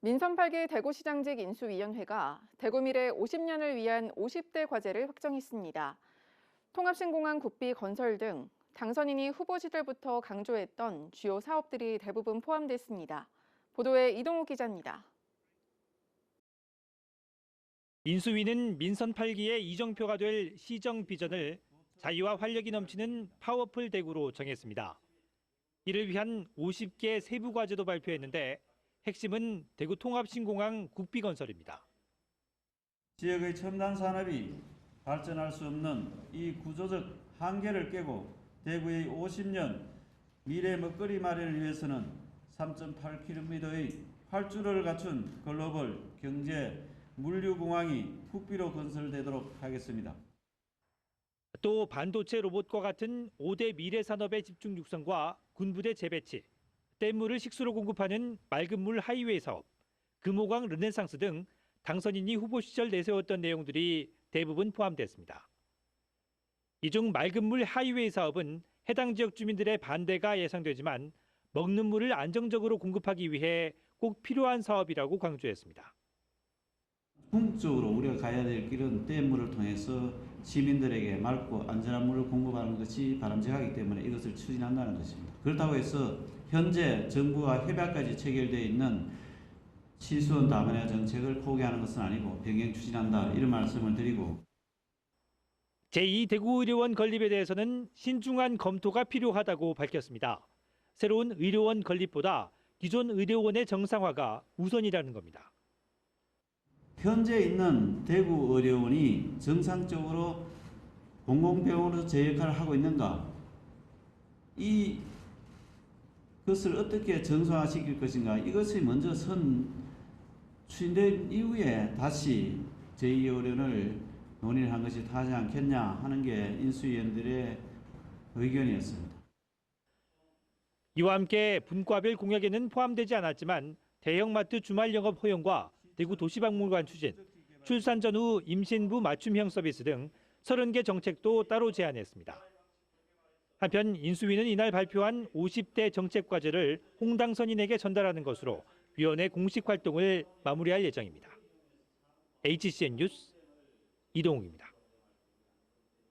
민선 8기 대구시장직 인수위원회가 대구 미래 50년을 위한 50대 과제를 확정했습니다. 통합신공항 국비 건설 등 당선인이 후보 시절부터 강조했던 주요 사업들이 대부분 포함됐습니다. 보도에 이동욱 기자입니다. 인수위는 민선 8기의 이정표가 될 시정 비전을 자유와 활력이 넘치는 파워풀 대구로 정했습니다. 이를 위한 50개 세부 과제도 발표했는데 핵심은 대구 통합신공항 국비 건설입니다. 지역의 첨단 산업이 발전할 수 없는 이 구조적 한계를 깨고 대구의 50년 미래 먹거리 마련을 위해서는 3.8km의 활주로를 갖춘 글로벌 경제 물류공항이 국비로 건설되도록 하겠습니다. 또 반도체 로봇과 같은 5대 미래 산업의 집중 육성과 군부대 재배치, 댐물을 식수로 공급하는 맑은 물 하이웨이 사업, 금호강 르네상스 등 당선인이 후보 시절 내세웠던 내용들이 대부분 포함됐습니다. 이 중 맑은 물 하이웨이 사업은 해당 지역 주민들의 반대가 예상되지만 먹는 물을 안정적으로 공급하기 위해 꼭 필요한 사업이라고 강조했습니다. 궁극적으로 우리가 가야 될 길은 댐물을 통해서 시민들에게 맑고 안전한 물을 공급하는 것이 바람직하기 때문에 이것을 추진한다는 것입니다. 그렇다고 해서 현재 정부와 협약까지 체결되어 있는 시수원 다문화 정책을 포기하는 것은 아니고 병행 추진한다 이런 말씀을 드리고 제2대구의료원 건립에 대해서는 신중한 검토가 필요하다고 밝혔습니다. 새로운 의료원 건립보다 기존 의료원의 정상화가 우선이라는 겁니다. 현재 있는 대구 의료원이 정상적으로 공공병원으로 제 역할을 하고 있는가? 이 것을 어떻게 정상화시킬 것인가? 이것이 먼저 선 추진된 이후에 다시 제2의료원을 논의를 한 것이 타지 않겠냐 하는 게 인수위원들의 의견이었습니다. 이와 함께 분과별 공약에는 포함되지 않았지만 대형마트 주말 영업 허용과 대구 도시박물관 추진, 출산 전후 임신부 맞춤형 서비스 등 30개 정책도 따로 제안했습니다. 한편 인수위는 이날 발표한 50대 정책 과제를 홍당선인에게 전달하는 것으로 위원회 공식 활동을 마무리할 예정입니다. HCN 뉴스 이동욱입니다.